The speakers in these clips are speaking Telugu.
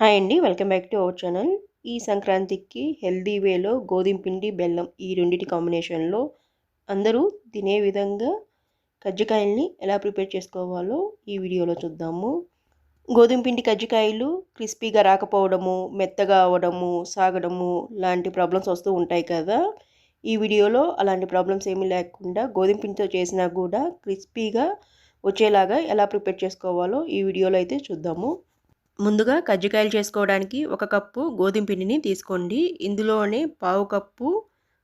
హాయ్ అండి welcome back to our channel. ఈ సంక్రాంతికి హెల్దీ వేలో గోధుమ పిండి బెల్లం ఈ రెండింటి కాంబినేషన్లో అందరూ తినే విధంగా కజ్జికాయల్ని ఎలా ప్రిపేర్ చేసుకోవాలో ఈ వీడియోలో చూద్దాము. గోధుమ పిండి కజ్జికాయలు క్రిస్పీగా రాకపోవడము మెత్తగా అవ్వడము సాగడము లాంటి ప్రాబ్లమ్స్ వస్తూ ఉంటాయి కదా. ఈ వీడియోలో అలాంటి ప్రాబ్లమ్స్ ఏమీ లేకుండా గోధుమ పిండితో చేసినా కూడా క్రిస్పీగా వచ్చేలాగా ఎలా ప్రిపేర్ చేసుకోవాలో ఈ వీడియోలో అయితే చూద్దాము. ముందుగా కజ్జికాయలు చేసుకోవడానికి ఒక కప్పు గోధుమ పిండిని తీసుకోండి. ఇందులోనే పావు కప్పు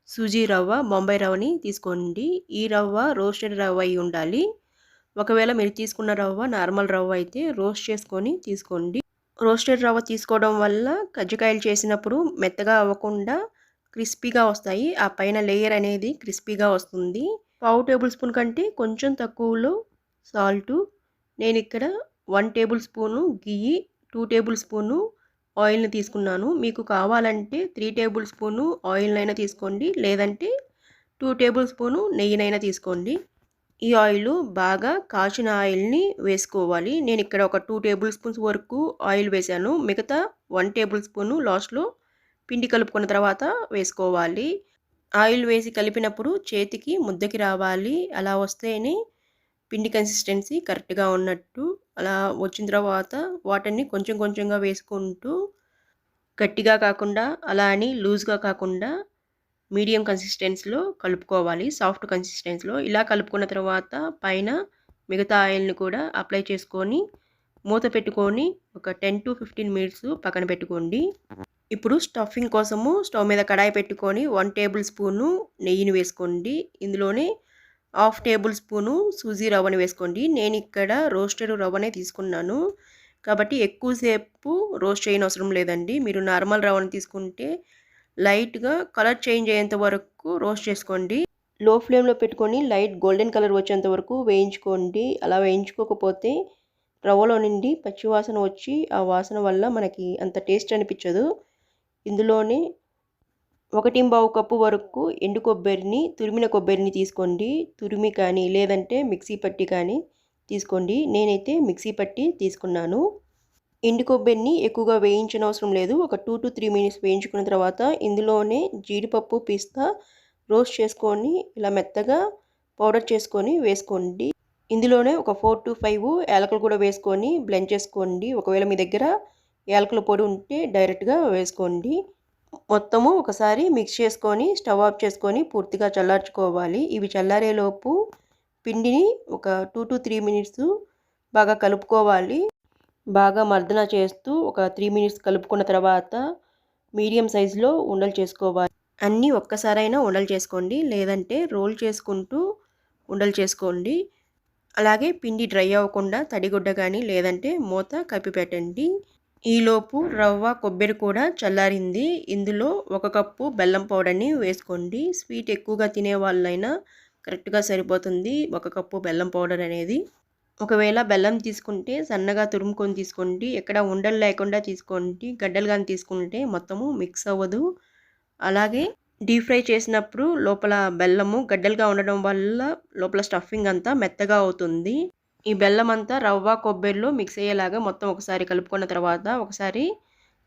సూజీ రవ్వ బొంబాయి రవ్వని తీసుకోండి. ఈ రవ్వ రోస్టెడ్ రవ్వ అయి ఉండాలి. ఒకవేళ మీరు తీసుకున్న రవ్వ నార్మల్ రవ్వ అయితే రోస్ట్ చేసుకొని తీసుకోండి. రోస్టెడ్ రవ్వ తీసుకోవడం వల్ల కజ్జికాయలు చేసినప్పుడు మెత్తగా అవ్వకుండా క్రిస్పీగా వస్తాయి. ఆ పైన లేయర్ అనేది క్రిస్పీగా వస్తుంది. పావు టేబుల్ స్పూన్ కంటే కొంచెం తక్కువలో సాల్టు. నేను ఇక్కడ వన్ టేబుల్ స్పూను గియ్యి టూ టేబుల్ స్పూను ఆయిల్ని తీసుకున్నాను. మీకు కావాలంటే త్రీ టేబుల్ స్పూను ఆయిల్నైనా తీసుకోండి. లేదంటే టూ టేబుల్ స్పూను నెయ్యినైనా తీసుకోండి. ఈ ఆయిల్ బాగా కాచిన ఆయిల్ని వేసుకోవాలి. నేను ఇక్కడ ఒక టూ టేబుల్ స్పూన్స్ వరకు ఆయిల్ వేశాను. మిగతా వన్ టేబుల్ స్పూను లాస్ట్లో పిండి కలుపుకున్న తర్వాత వేసుకోవాలి. ఆయిల్ వేసి కలిపినప్పుడు చేతికి ముద్దకి రావాలి. అలా వస్తేనే పిండి కన్సిస్టెన్సీ కరెక్ట్గా ఉన్నట్టు అలా వచ్చిన తర్వాత వాటర్ని కొంచెం కొంచెంగా వేసుకుంటూ గట్టిగా కాకుండా అలా అని లూజ్గా కాకుండా మీడియం కన్సిస్టెన్స్లో కలుపుకోవాలి. సాఫ్ట్ కన్సిస్టెన్స్లో ఇలా కలుపుకున్న తర్వాత పైన మిగతా ఆయిల్ని కూడా అప్లై చేసుకొని మూత పెట్టుకొని ఒక టెన్ టు ఫిఫ్టీన్ మినిట్స్ పక్కన పెట్టుకోండి. ఇప్పుడు స్టఫింగ్ కోసము స్టవ్ మీద కడాయి పెట్టుకొని వన్ టేబుల్ స్పూను నెయ్యిని వేసుకోండి. ఇందులోనే హాఫ్ టేబుల్ స్పూను సూజీ రవ్వని వేసుకోండి. నేను ఇక్కడ రోస్టెడ్ రవ్వనే తీసుకున్నాను. కాబట్టి ఎక్కువసేపు రోస్ట్ చేయని అవసరం లేదండి. మీరు నార్మల్ రవ్వని తీసుకుంటే లైట్గా కలర్ చేంజ్ అయ్యేంత వరకు రోస్ట్ చేసుకోండి. లో ఫ్లేమ్లో పెట్టుకొని లైట్ గోల్డెన్ కలర్ వచ్చేంత వరకు వేయించుకోండి. అలా వేయించుకోకపోతే రవ్వలో నుండి పచ్చివాసన వచ్చి ఆ వాసన వల్ల మనకి అంత టేస్ట్ అనిపించదు. ఇందులోనే ఒకటి బావు కప్పు వరకు ఎండు కొబ్బరిని తురిమిన కొబ్బరిని తీసుకోండి. తురిమి కానీ లేదంటే మిక్సీ పట్టి కానీ తీసుకోండి. నేనైతే మిక్సీ పట్టి తీసుకున్నాను. ఎండు కొబ్బరిని ఎక్కువగా వేయించిన అవసరం లేదు. ఒక టూ టు త్రీ మినిట్స్ వేయించుకున్న తర్వాత ఇందులోనే జీడిపప్పు పిస్తా రోస్ట్ చేసుకొని ఇలా మెత్తగా పౌడర్ చేసుకొని వేసుకోండి. ఇందులోనే ఒక ఫోర్ టు ఫైవ్ యాలకులు కూడా వేసుకొని బ్లెండ్ చేసుకోండి. ఒకవేళ మీ దగ్గర యాలకుల పొడి ఉంటే డైరెక్ట్గా వేసుకోండి. మొత్తము ఒకసారి మిక్స్ చేసుకొని స్టవ్ ఆఫ్ చేసుకొని పూర్తిగా చల్లార్చుకోవాలి. ఇవి చల్లారేలోపు పిండిని ఒక టూ టు త్రీ మినిట్స్ బాగా కలుపుకోవాలి. బాగా మర్దన చేస్తూ ఒక త్రీ మినిట్స్ కలుపుకున్న తర్వాత మీడియం సైజులో ఉండలు చేసుకోవాలి. అన్నీ ఒక్కసారైనా ఉండలు చేసుకోండి. లేదంటే రోల్ చేసుకుంటూ ఉండలు చేసుకోండి. అలాగే పిండి డ్రై అవ్వకుండా తడిగుడ్డ కానీ లేదంటే మూత కప్పి పెట్టండి ఈలోపు రవ్వ కొబ్బరి కూడా చల్లారింది. ఇందులో ఒక కప్పు బెల్లం పౌడర్ని వేసుకోండి. స్వీట్ ఎక్కువగా తినే వాళ్ళైనా కరెక్ట్గా సరిపోతుంది ఒక కప్పు బెల్లం పౌడర్ అనేది. ఒకవేళ బెల్లం తీసుకుంటే సన్నగా తురుముకొని తీసుకోండి. ఎక్కడ ఉండలు లేకుండా తీసుకోండి. గడ్డలు కానీ తీసుకుంటే మొత్తము మిక్స్ అవ్వదు. అలాగే డీప్ ఫ్రై చేసినప్పుడు లోపల బెల్లము గడ్డలుగా ఉండడం వల్ల లోపల స్టఫింగ్ అంతా మెత్తగా అవుతుంది. ఈ బెల్లం అంతా రవ్వ కొబ్బరిలో మిక్స్ అయ్యేలాగా మొత్తం ఒకసారి కలుపుకున్న తర్వాత ఒకసారి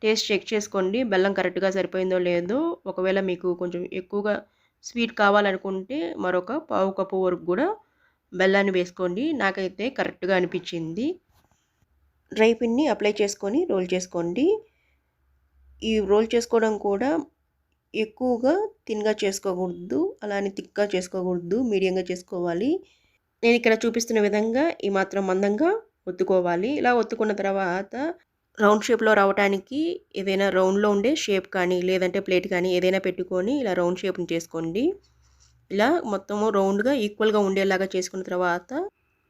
టేస్ట్ చెక్ చేసుకోండి. బెల్లం కరెక్ట్గా సరిపోయిందో లేదో. ఒకవేళ మీకు కొంచెం ఎక్కువగా స్వీట్ కావాలనుకుంటే మరొక పావు కప్పు వరకు కూడా బెల్లాన్ని వేసుకోండి. నాకైతే కరెక్ట్గా అనిపించింది. డ్రై పిన్ని అప్లై చేసుకొని రోల్ చేసుకోండి. ఈ రోల్ చేసుకోవడం కూడా ఎక్కువగా తిన్గా చేసుకోకూడదు. అలానే థిక్గా చేసుకోకూడదు. మీడియంగా చేసుకోవాలి. నేను ఇక్కడ చూపిస్తున్న విధంగా ఈ మాత్రం మందంగా ఒత్తుకోవాలి. ఇలా ఒత్తుకున్న తర్వాత రౌండ్ షేప్లో రావడానికి ఏదైనా రౌండ్లో ఉండే షేప్ కానీ లేదంటే ప్లేట్ కానీ ఏదైనా పెట్టుకొని ఇలా రౌండ్ షేప్ని చేసుకోండి. ఇలా మొత్తము రౌండ్గా ఈక్వల్గా ఉండేలాగా చేసుకున్న తర్వాత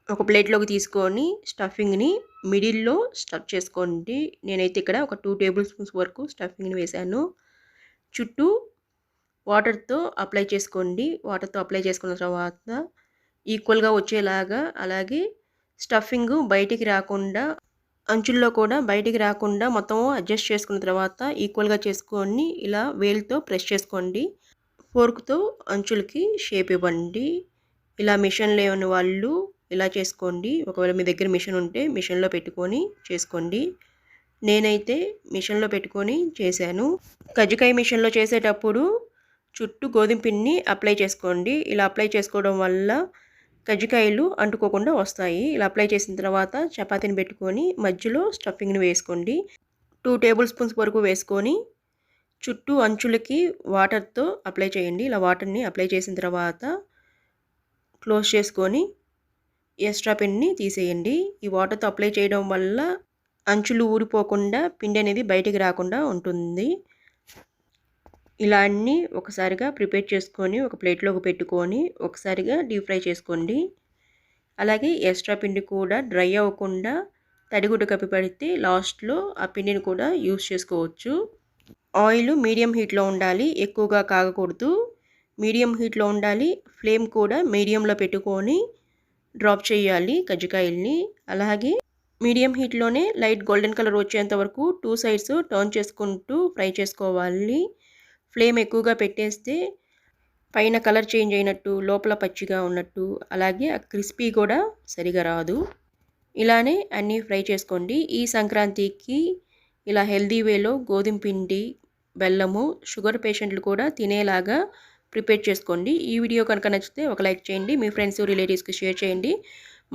ఒక ప్లేట్లోకి తీసుకొని స్టఫింగ్ని మిడిల్లో స్టఫ్ చేసుకోండి. నేనైతే ఇక్కడ ఒక టూ టేబుల్ స్పూన్స్ వరకు స్టఫింగ్ని వేశాను. చుట్టూ వాటర్తో అప్లై చేసుకోండి. వాటర్తో అప్లై చేసుకున్న తర్వాత ఈక్వల్గా వచ్చేలాగా అలాగే స్టఫింగ్ బయటికి రాకుండా అంచుల్లో కూడా బయటికి రాకుండా మొత్తం అడ్జస్ట్ చేసుకున్న తర్వాత ఈక్వల్గా చేసుకొని ఇలా వేలుతో ప్రెస్ చేసుకోండి. ఫోర్క్తో అంచులకి షేప్ ఇవ్వండి. ఇలా మిషన్ లేని వాళ్ళు ఇలా చేసుకోండి. ఒకవేళ మీ దగ్గర మిషన్ ఉంటే మిషన్లో పెట్టుకొని చేసుకోండి. నేనైతే మిషన్లో పెట్టుకొని చేశాను. కజ్జికాయ మిషన్లో చేసేటప్పుడు చుట్టూ గోధుమ పిండిని అప్లై చేసుకోండి. ఇలా అప్లై చేసుకోవడం వల్ల కజ్జికాయలు అంటుకోకుండా వస్తాయి. ఇలా అప్లై చేసిన తర్వాత చపాతీని పెట్టుకొని మధ్యలో స్టఫింగ్ని వేసుకోండి. టూ టేబుల్ స్పూన్స్ వరకు వేసుకొని చుట్టూ అంచులకి వాటర్తో అప్లై చేయండి. ఇలా వాటర్ని అప్లై చేసిన తర్వాత క్లోజ్ చేసుకొని ఎక్స్ట్రా పిండిని తీసేయండి. ఈ వాటర్తో అప్లై చేయడం వల్ల అంచులు ఊరిపోకుండా పిండి అనేది బయటికి రాకుండా ఉంటుంది. ఇలా అన్నీ ఒకసారిగా ప్రిపేర్ చేసుకొని ఒక ప్లేట్లోకి పెట్టుకొని ఒకసారిగా డీప్ ఫ్రై చేసుకోండి. అలాగే ఎక్స్ట్రా పిండి కూడా డ్రై అవ్వకుండా తడిగుడ్డ కప్పి పడితే లాస్ట్లో ఆ పిండిని కూడా యూస్ చేసుకోవచ్చు. ఆయిల్ మీడియం హీట్లో ఉండాలి ఎక్కువగా కాగకూడదు. మీడియం హీట్లో ఉండాలి ఫ్లేమ్ కూడా మీడియంలో పెట్టుకొని డ్రాప్ చేయాలి కజ్జికాయల్ని. అలాగే మీడియం హీట్లోనే లైట్ గోల్డెన్ కలర్ వచ్చేంత వరకు టూ సైడ్స్ టర్న్ చేసుకుంటూ ఫ్రై చేసుకోవాలి. ఫ్లేమ్ ఎక్కువగా పెట్టేస్తే పైన కలర్ చేంజ్ అయినట్టు లోపల పచ్చిగా ఉన్నట్టు అలాగే ఆ క్రిస్పీ కూడా సరిగా రాదు. ఇలానే అన్నీ ఫ్రై చేసుకోండి. ఈ సంక్రాంతికి ఇలా హెల్దీ వేలో గోధుమ పిండి బెల్లము షుగర్ పేషెంట్లు కూడా తినేలాగా ప్రిపేర్ చేసుకోండి. ఈ వీడియో కనుక నచ్చితే ఒక లైక్ చేయండి మీ ఫ్రెండ్స్ రిలేటివ్స్కి షేర్ చేయండి.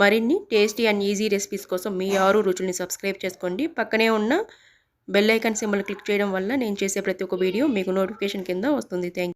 మరిన్ని టేస్టీ అండ్ ఈజీ రెసిపీస్ కోసం మీ ఆరు రుచుల్ని సబ్స్క్రైబ్ చేసుకోండి. పక్కనే ఉన్న బెల్ ఐకాన్ సింబల్ క్లిక్ చేయడం వల్ల నేను చేసే ప్రతి ఒక్క వీడియో మీకు నోటిఫికేషన్ కింద వస్తుంది. థ్యాంక్